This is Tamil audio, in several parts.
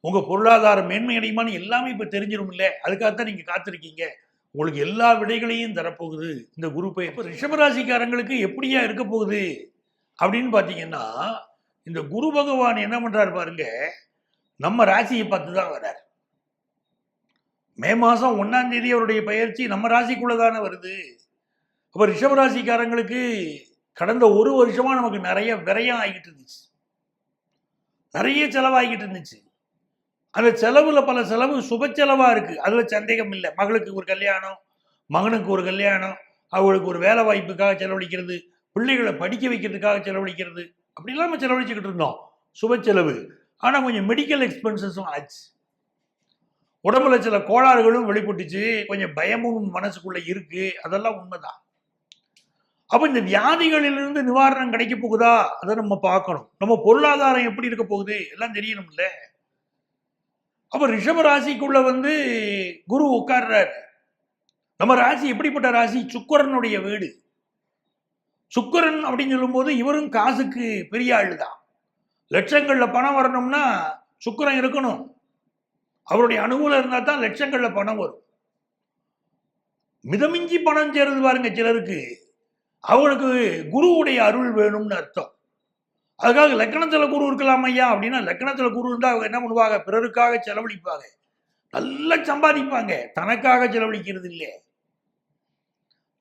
உங்க பொருளாதாரம் மேன்மை அடையுமான்னு எல்லாமே இப்ப தெரிஞ்சிடும் அதுக்காக அதுக்காகத்தான் நீங்க காத்திருக்கீங்க. உங்களுக்கு எல்லா விடைகளையும் தரப்போகுது. இந்த குரு இப்போ ரிஷபராசிக்காரங்களுக்கு எப்படியா இருக்க போகுது? அப்படின்னு பாத்தீங்கன்னா இந்த குரு பகவான் என்ன பண்றாரு பாருங்க நம்ம ராசியை பார்த்து தான் வர்றார். மே மாசம் ஒன்னாம் தேதி அவருடைய பயிற்சி நம்ம ராசிக்குள்ளே தானே வருது. அப்ப ரிஷபராசிக்காரங்களுக்கு கடந்த ஒரு வருஷமா நமக்கு நிறைய விரயம் ஆகிட்டு இருந்துச்சு. நிறைய செலவாகிட்டு இருந்துச்சு. அந்த செலவில் பல செலவு சுப செலவாக இருக்குது அதில் சந்தேகம் இல்லை. மகளுக்கு ஒரு கல்யாணம் மகனுக்கு ஒரு கல்யாணம் அவளுக்கு ஒரு வேலை வாய்ப்புக்காக செலவழிக்கிறது பிள்ளைகளை படிக்க வைக்கிறதுக்காக செலவழிக்கிறது. அப்படிலாம் நம்ம செலவழிச்சுக்கிட்டு இருந்தோம். சுப செலவு. ஆனால் கொஞ்சம் மெடிக்கல் எக்ஸ்பென்சஸும் ஆச்சு. உடம்புல சில கோளாறுகளும் வெளிப்பட்டுச்சு. கொஞ்சம் பயமும் மனசுக்குள்ளே இருக்குது அதெல்லாம் உண்மைதான். அப்போ இந்த வியாதிகளிலிருந்து நிவாரணம் கிடைக்க போகுதா? அதை நம்ம பார்க்கணும். நம்ம பொருளாதாரம் எப்படி இருக்க போகுது எல்லாம் தெரியணும்ல. அப்போ ரிஷப ராசிக்குள்ள வந்து குரு உட்கார்றாரு. நம்ம ராசி எப்படிப்பட்ட ராசி? சுக்கரனுடைய வீடு. சுக்கரன் அப்படின்னு சொல்லும்போது இவரும் காசுக்கு பெரிய ஆள் தான் லட்சங்களில் பணம் வரணும்னா சுக்கரன் இருக்கணும். அவருடைய அனுகூலம் இருந்தால் தான் லட்சங்களில் பணம் வரும். மிதமிஞ்சி பணம் சேருது பாருங்க சிலருக்கு. அவங்களுக்கு குருவுடைய அருள் வேணும்னு அர்த்தம். அதுக்காக லக்கணத்துல குரு இருக்கலாம் ஐயா அப்படின்னா லக்கணத்துல குரு இருந்தால் அவங்க என்ன பண்ணுவாங்க? பிறருக்காக செலவழிப்பாங்க. நல்லா சம்பாதிப்பாங்க. தனக்காக செலவழிக்கிறது இல்லையே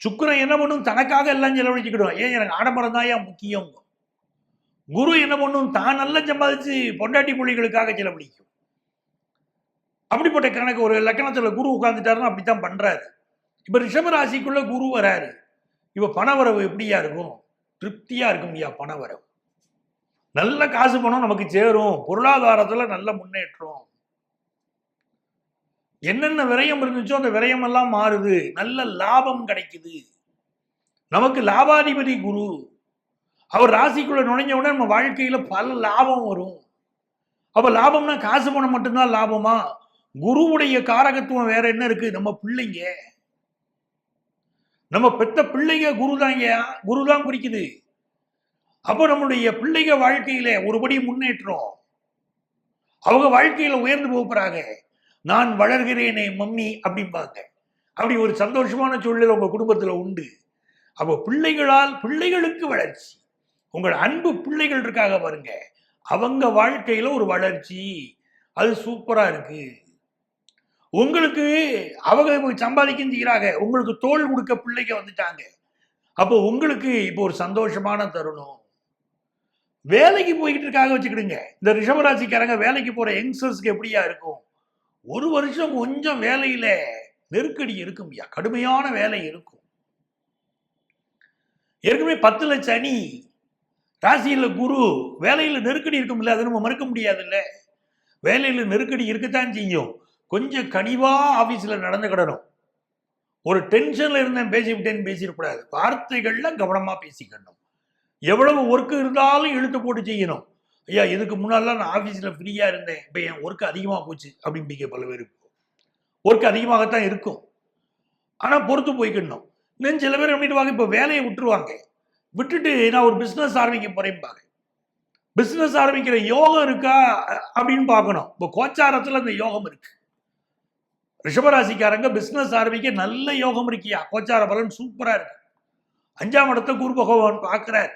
சுக்கரன் என்ன பண்ணும்? தனக்காக எல்லாம் செலவழிச்சுக்கிடும் ஏன்? எனக்கு ஆடம்பரம் தான் ஏன் முக்கியம். குரு என்ன பண்ணும்? தான் நல்லா சம்பாதிச்சு பொண்டாட்டி புள்ளிகளுக்காக செலவழிக்கும். அப்படிப்பட்ட கணக்கு ஒரு லக்கணத்துல குரு உட்கார்ந்துட்டாருன்னா அப்படித்தான் பண்றாரு. இப்போ ரிஷபராசிக்குள்ளே குரு வராரு. இப்போ பணவரவு எப்படியா இருக்கும்? திருப்தியா இருக்கும் ஐயா பணவரவு. நல்ல காசு பணம் நமக்கு சேரும். பொருளாதாரத்துல நல்ல முன்னேற்றம். என்னென்ன விரயம் இருந்துச்சோ அந்த விரயம் எல்லாம் மாறுது. நல்ல லாபம் கிடைக்குது. நமக்கு லாபாதிபதி குரு. அவர் ராசிக்குள்ள நுழைஞ்ச உடனே நம்ம வாழ்க்கையில பல லாபம் வரும். அப்ப லாபம்னா காசு பணம் மட்டும்தான் லாபமா? குருவுடைய காரகத்துவம் வேற என்ன இருக்கு? நம்ம பிள்ளைங்க. நம்ம பெத்த பிள்ளைங்க குரு தாங்க குரு தான் குறிக்குது. அப்போ நம்முடைய பிள்ளைங்க வாழ்க்கையில ஒருபடி முன்னேற்றம். அவங்க வாழ்க்கையில உயர்ந்து போகிறாங்க நான் வளர்கிறேனே மம்மி அப்படிம்பாங்க. அப்படி ஒரு சந்தோஷமான சூழ்நிலை உங்க குடும்பத்துல உண்டு. அப்போ பிள்ளைகளால் பிள்ளைகளுக்கு வளர்ச்சி. உங்கள் அன்பு பிள்ளைகள் இருக்காக பாருங்க. அவங்க வாழ்க்கையில ஒரு வளர்ச்சி. அது சூப்பரா இருக்கு. உங்களுக்கு அவங்க சம்பாதிக்கும் செய்கிறாங்க உங்களுக்கு தோல் கொடுக்க பிள்ளைங்க வந்துட்டாங்க. அப்போ உங்களுக்கு இப்போ ஒரு சந்தோஷமான தருணம். வேலைக்கு போய்கிட்டு இருக்காக வச்சுக்கிடுங்க. இந்த ரிஷபராசிக்காரங்க வேலைக்கு போற யங்ஸ்டர்ஸ்க்கு எப்படியா இருக்கும்? ஒரு வருஷம் கொஞ்சம் வேலையில நெருக்கடி இருக்கும் ஐயா. கடுமையான வேலை இருக்கும். ஏற்கனவே பத்துல சனி ராசியில குரு வேலையில நெருக்கடி இருக்கும்ல அதை நம்ம மறுக்க முடியாதுல்ல. வேலையில நெருக்கடி இருக்கத்தான் செய்யும். கொஞ்சம் கனிவா ஆபீஸ்ல நடந்துக்கிடணும் ஒரு டென்ஷன்ல இருந்தேன் பேசிவிட்டேன்னு பேசிடக்கூடாது. வார்த்தைகள்லாம் கவனமா பேசிக்கணும். எவ்வளவு ஒர்க்கு இருந்தாலும் இழுத்து போட்டு செய்யணும். ஐயா இதுக்கு முன்னாடிலாம் நான் ஆஃபீஸில் ஃப்ரீயாக இருந்தேன். இப்போ என் ஒர்க்கு அதிகமாக போச்சு அப்படின்னு பல பேர் ஒர்க் அதிகமாகத்தான் இருக்கும். ஆனால் பொறுத்து போய்க்கணும். இன்னும் சில பேர் பண்ணிடுவாங்க இப்போ வேலையை விட்டுருவாங்க. விட்டுட்டு நான் ஒரு பிஸ்னஸ் ஆரம்பிக்க போறேன்பாங்க பிஸ்னஸ் ஆரம்பிக்கிற யோகம் இருக்கா அப்படின்னு பார்க்கணும். இப்போ கோச்சாரத்தில் அந்த யோகம் இருக்கு. ரிஷபராசிக்காரங்க பிஸ்னஸ் ஆரம்பிக்க நல்ல யோகம் இருக்கியா? கோச்சார பலன் சூப்பராக இருக்கு. அஞ்சாம் இடத்த குரு பகவான் பார்க்குறார்.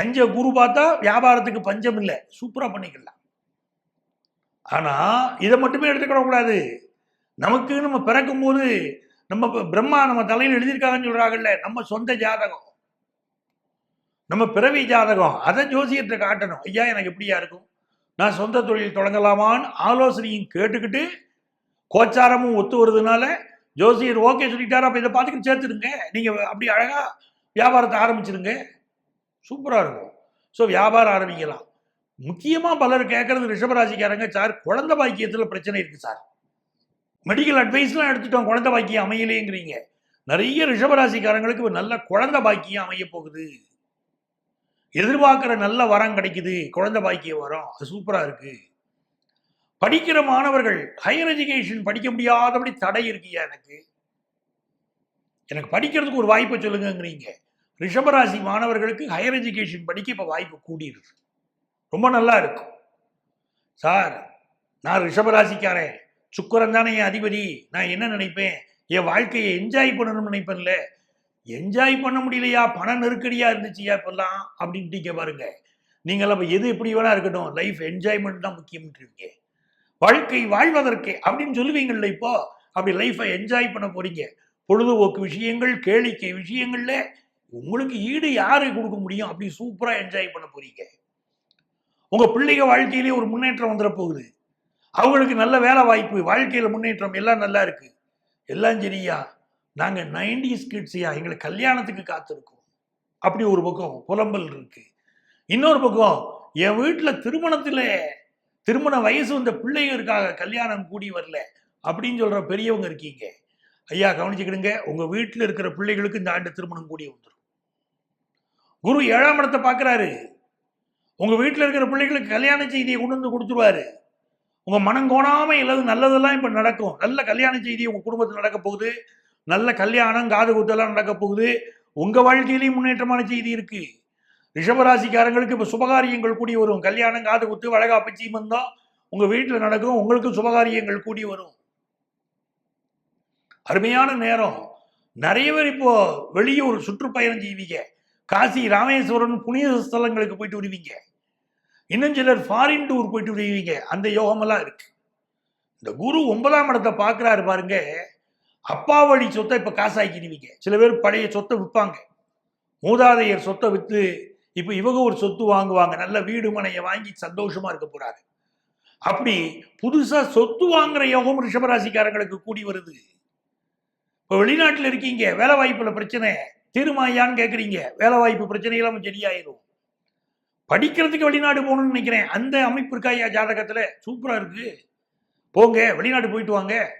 அஞ்ச குரு பார்த்தா வியாபாரத்துக்கு பஞ்சம் இல்லை. சூப்பராக பண்ணிக்கலாம். ஆனால் இதை மட்டுமே எடுத்துக்கிடக்கூடாது நமக்கு நம்ம பிறக்கும் போது நம்ம பிரம்மா நம்ம தலையில் எழுதியிருக்காங்கன்னு சொல்கிறாங்கல்ல நம்ம சொந்த ஜாதகம். நம்ம பிறவி ஜாதகம் அதை ஜோசியத்தை காட்டணும். ஐயா எனக்கு எப்படியா இருக்கும்? நான் சொந்த தொழில் தொடங்கலாமான்னு ஆலோசனையும் கேட்டுக்கிட்டு கோச்சாரமும் ஒத்து வருதுனால ஜோசியர் ஓகே சொல்லிட்டாரு. அப்போ இதை பார்த்துக்கிட்டு சேர்த்துடுங்க. நீங்கள் அப்படி அழகாக வியாபாரத்தை ஆரம்பிச்சிருங்க. சூப்பராக இருக்கும். ஸோ வியாபாரம் ஆரம்பிக்கலாம். முக்கியமாக பலர் கேட்குறது ரிஷபராசிக்காரங்க சார் குழந்தை பாக்கியத்தில் பிரச்சனை இருக்குது சார். மெடிக்கல் அட்வைஸ்லாம் எடுத்துட்டோம் குழந்தை பாக்கியம் அமையலேங்கிறீங்க நிறைய ரிஷபராசிக்காரங்களுக்கு நல்ல குழந்தை பாக்கியம் அமைய போகுது. எதிர்பார்க்குற நல்ல வரம் கிடைக்குது குழந்தை பாக்கியம் வரம். அது சூப்பராக இருக்குது படிக்கிற மாணவர்கள் ஹையர் எஜுகேஷன் படிக்க முடியாதபடி தடை இருக்கியா எனக்கு. எனக்கு படிக்கிறதுக்கு ஒரு வாய்ப்பை சொல்லுங்கங்கிறீங்க. ரிஷபராசி மாணவர்களுக்கு ஹையர் எஜுகேஷன் படிக்க இப்போ வாய்ப்பு கூடியிருக்கு. ரொம்ப நல்லா இருக்கும். சார் நான் ரிஷபராசிக்காரன். சுக்கரன் தானே என் அதிபதி. நான் என்ன நினைப்பேன்? என் வாழ்க்கையை என்ஜாய் பண்ணணும்னு நினைப்பேன்ல. என்ஜாய் பண்ண முடியலையா? பண நெருக்கடியா இருந்துச்சுயா இப்பெல்லாம்? அப்படின்ட்டு பாருங்க. நீங்கள் அப்போ எது எப்படி வேணா இருக்கட்டும். லைஃப் என்ஜாய்மெண்ட் தான் முக்கியம்ன்றீங்க வாழ்க்கை வாழ்வதற்கே அப்படின்னு சொல்லுவீங்கள்ல இப்போ? அப்படி லைஃப்பை என்ஜாய் பண்ண போறீங்க. பொழுதுபோக்கு விஷயங்கள் கேளிக்கை விஷயங்கள்ல உங்களுக்கு ஈடு யாரு கொடுக்க முடியும்? அப்படி சூப்பரா என்ஜாய் பண்ண போறீங்க. உங்க பிள்ளைங்க வாழ்க்கையிலேயே ஒரு முன்னேற்றம் வந்துட போகுது. அவங்களுக்கு நல்ல வேலை வாய்ப்பு வாழ்க்கையில முன்னேற்றம் எல்லாம் நல்லா இருக்கு. எல்லாம் சரியா? நாங்க நைன்டிஸ் கிட்ஸியா எங்களுக்கு கல்யாணத்துக்கு காத்திருக்கோம். அப்படி ஒரு பக்கம் புலம்பல் இருக்கு. இன்னொரு பக்கம் என் வீட்டுல திருமணத்துல திருமண வயசு வந்த பிள்ளைங்க இருக்காங்க. கல்யாணம் கூடி வரல. அப்படின்னு சொல்ற பெரியவங்க இருக்கீங்க. ஐயா கவனிச்சுக்கிடுங்க. உங்க வீட்டில் இருக்கிற பிள்ளைகளுக்கு இந்த ஆண்டு திருமணம் கூடி வந்துடும் குரு ஏழாம் இடத்தை பார்க்குறாரு. உங்கள் வீட்டில் இருக்கிற பிள்ளைகளுக்கு கல்யாண செய்தியை கொண்டு வந்து கொடுத்துருவாரு. உங்கள் மனம் கோணாமல் எல்லாது நல்லதெல்லாம் இப்போ நடக்கும். நல்ல கல்யாண செய்தி உங்கள் குடும்பத்தில் நடக்க போகுது. நல்ல கல்யாணம் காது குத்தெல்லாம் நடக்க போகுது. உங்கள் வாழ்க்கையிலையும் முன்னேற்றமான செய்தி இருக்குது ரிஷபராசிக்காரங்களுக்கு இப்போ சுபகாரியங்கள் கூடி வரும். கல்யாணம் காது குத்து வழகாப்பு சீமந்தம் உங்கள் வீட்டில் நடக்கும். உங்களுக்கு சுபகாரியங்கள் கூடி வரும். அருமையான நேரம். நிறைய பேர் இப்போ வெளியூர் சுற்றுப்பயணம் செய்வீங்க. காசி ராமேஸ்வரன் புனித ஸ்தலங்களுக்கு போயிட்டு வருவீங்க. இன்னும் சிலர் ஃபாரின் டூர் போயிட்டு வருவீங்க. அந்த யோகமெல்லாம் இருக்கு. இந்த குரு ஒன்பதாம் இடத்தை பார்க்குறாரு பாருங்க. அப்பா வழி சொத்தை இப்போ காசாக்கிடுவீங்க. சில பேர் பழைய சொத்தை விற்பாங்க. மூதாதையர் சொத்தை விற்று இப்போ இவங்க ஒரு சொத்து வாங்குவாங்க. நல்ல வீடு மனையை வாங்கி சந்தோஷமா இருக்க போறாங்க அப்படி புதுசாக சொத்து வாங்குற யோகம் ரிஷபராசிக்காரங்களுக்கு கூடி வருது. இப்போ வெளிநாட்டில் இருக்கீங்க. வேலை வாய்ப்புல பிரச்சனை. தீர்மாயான்னு கேட்குறீங்க வேலை வாய்ப்பு பிரச்சனைகளும் சரியாயிரும். படிக்கிறதுக்கு வெளிநாடு போகணும்னு நினைக்கிறேன். அந்த அமைப்பு இருக்கா ஐயா சூப்பராக இருக்குது போங்க வெளிநாடு போயிட்டு வாங்க.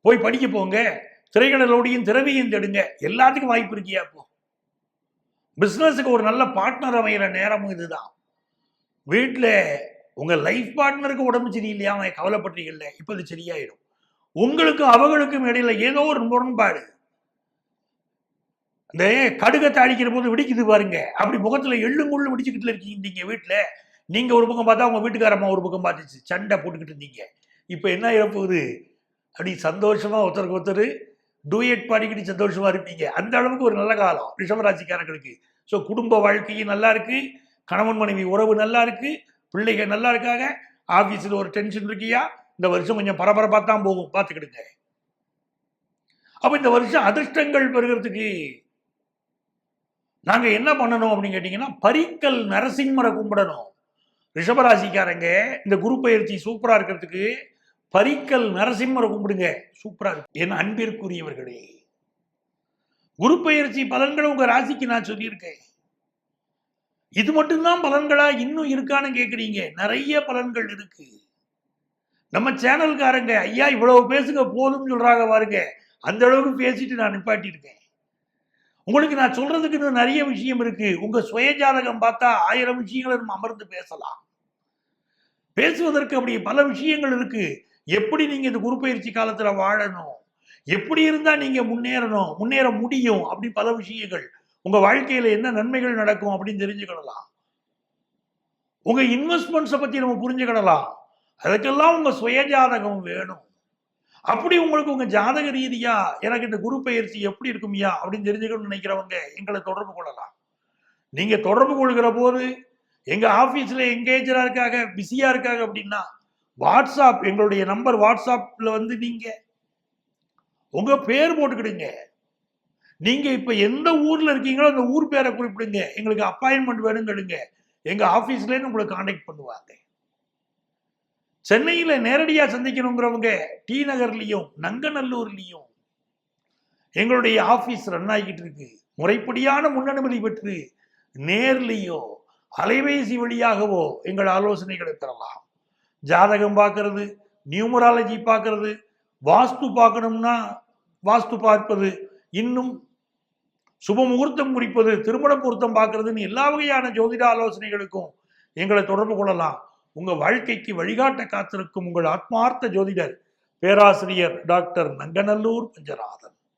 போய் படிக்க போங்க. திரைக்கடலோடையும் திறமையும் தேடுங்க. எல்லாத்துக்கும் வாய்ப்பு இருக்கியா இப்போ. பிஸ்னஸுக்கு ஒரு நல்ல பார்ட்னர் அமைகிற நேரமும் இதுதான். வீட்டில் உங்கள் லைஃப் பார்ட்னருக்கு உடம்பு சரியில்லையா? அவன் கவலைப்பட்டீங்கல்ல இப்போ இது சரியாயிடும். உங்களுக்கும் அவங்களுக்கும் இடையில ஏதோ ஒரு முரண்பாடு அந்த கடுகை அழிக்கிற போது வெடிக்குது பாருங்க. அப்படி முகத்துல எள்ளும் முள்ளும் வெடிச்சுக்கிட்டு இருக்கீங்க நீங்க வீட்டுல நீங்க ஒரு பக்கம் பார்த்தா உங்க வீட்டுக்காரம்மா ஒரு பக்கம் பார்த்துச்சு. சண்டை போட்டுக்கிட்டு இருந்தீங்க. இப்போ என்ன ஆயிரப்போகுது? அப்படி சந்தோஷமா ஒருத்தருக்கு ஒருத்தர் டூயட் பாடிக்கிட்டு சந்தோஷமா இருப்பீங்க. அந்த அளவுக்கு ஒரு நல்ல காலம். ரிஷபராசிக்காரங்களுக்கு ஸோ குடும்ப வாழ்க்கையும் நல்லா இருக்கு. கணவன் மனைவி உறவு நல்லா இருக்கு. பிள்ளைகள் நல்லா இருக்காங்க. ஆஃபீஸில் ஒரு டென்ஷன் இருக்கியா? இந்த வருஷம் கொஞ்சம் பரபரப்பாக தான் போகும். பார்த்துக்கிடுங்க. அப்போ இந்த வருஷம் அதிர்ஷ்டங்கள் பெறுகிறதுக்கு நாங்கள் என்ன பண்ணணும் அப்படின்னு கேட்டிங்கன்னா பரிக்கல் நரசிம்மரை கும்பிடணும். ரிஷபராசிக்காரங்க இந்த குரு பயிற்சி சூப்பராக இருக்கிறதுக்கு பரிக்கல் நரசிம்மரை கும்பிடுங்க. சூப்பராக இருக்கு. என் அன்பிற்குரியவர்களே குரு பயிற்சி பலன்களை உங்க ராசிக்கு நான் சொல்லியிருக்கேன். இது மட்டும்தான் பலன்களா இன்னும் இருக்கான்னு கேட்குறீங்க நிறைய பலன்கள் இருக்கு. நம்ம சேனல்காரங்க ஐயா இவ்வளவு பேசுங்க போதும்னு சொல்றாங்க பாருங்க. அந்த அளவுக்கு பேசிட்டு நான் நிப்பாட்டியிருக்கேன். உங்களுக்கு நான் சொல்றதுக்கு இன்னும் நிறைய விஷயம் இருக்கு. உங்க சுயஜாதகம் பார்த்தா ஆயிரம் விஷயங்களை நம்ம அமர்ந்து பேசலாம். பேசுவதற்கு அப்படி பல விஷயங்கள் இருக்கு. எப்படி நீங்க இந்த குருப்பயிற்சி காலத்துல வாழணும்? எப்படி இருந்தா நீங்க முன்னேறணும்? முன்னேற முடியும் அப்படி பல விஷயங்கள். உங்க வாழ்க்கையில என்ன நன்மைகள் நடக்கும் அப்படின்னு தெரிஞ்சுக்கிடலாம். உங்க இன்வெஸ்ட்மெண்ட்ஸை பத்தி நம்ம புரிஞ்சுக்கிடலாம். அதுக்கெல்லாம் உங்க சுயஜாதகம் வேணும். அப்படி உங்களுக்கு உங்க ஜாதக ரீதியா எனக்கு இந்த குரு பயிற்சி எப்படி இருக்கும்யா அப்படின்னு தெரிஞ்சுக்கணும்னு நினைக்கிறவங்க எங்களை தொடர்பு கொள்ளலாம். நீங்க தொடர்பு கொள்கிற போது எங்க ஆபீஸ்ல எங்கேஜரா இருக்காங்க பிஸியா இருக்காங்க அப்படின்னா வாட்ஸ்அப் எங்களுடைய நம்பர் வாட்ஸ்அப்ல வந்து நீங்க உங்க பேர் போட்டுக்கிடுங்க. நீங்க இப்ப எந்த ஊர்ல இருக்கீங்களோ அந்த ஊர் பேரை குறிப்பிடுங்க. எங்களுக்கு அப்பாயின்மெண்ட் வேணுங்கிடுங்க எங்க எங்கள் இருந்து உங்களை காண்டாக்ட் பண்ணுவாங்க. சென்னையில் நேரடியாக சந்திக்கணுங்கிறவங்க டி நகர்லேயும் நங்கநல்லூர்லேயும் எங்களுடைய ஆஃபீஸ் ரன் ஆகிட்டு இருக்கு. முறைப்படியான முன்னனுமதி பெற்று நேர்லேயோ அலைபேசி வழியாகவோ எங்கள் ஆலோசனைகளை பெறலாம். ஜாதகம் பார்க்கறது நியூமராலஜி பார்க்கறது வாஸ்து பார்க்கணும்னா வாஸ்து பார்ப்பது இன்னும் சுப முகூர்த்தம் குறிப்பது திருமண பொருத்தம் பார்க்கறதுன்னு எல்லா வகையான ஜோதிட ஆலோசனைகளுக்கும் எங்களை தொடர்பு கொள்ளலாம். உங்க வாழ்க்கைக்கு வழிகாட்ட காத்திருக்கும் உங்கள் ஆத்மார்த்த ஜோதிடர் பேராசிரியர் டாக்டர் நங்கநல்லூர் பஞ்சநாதன்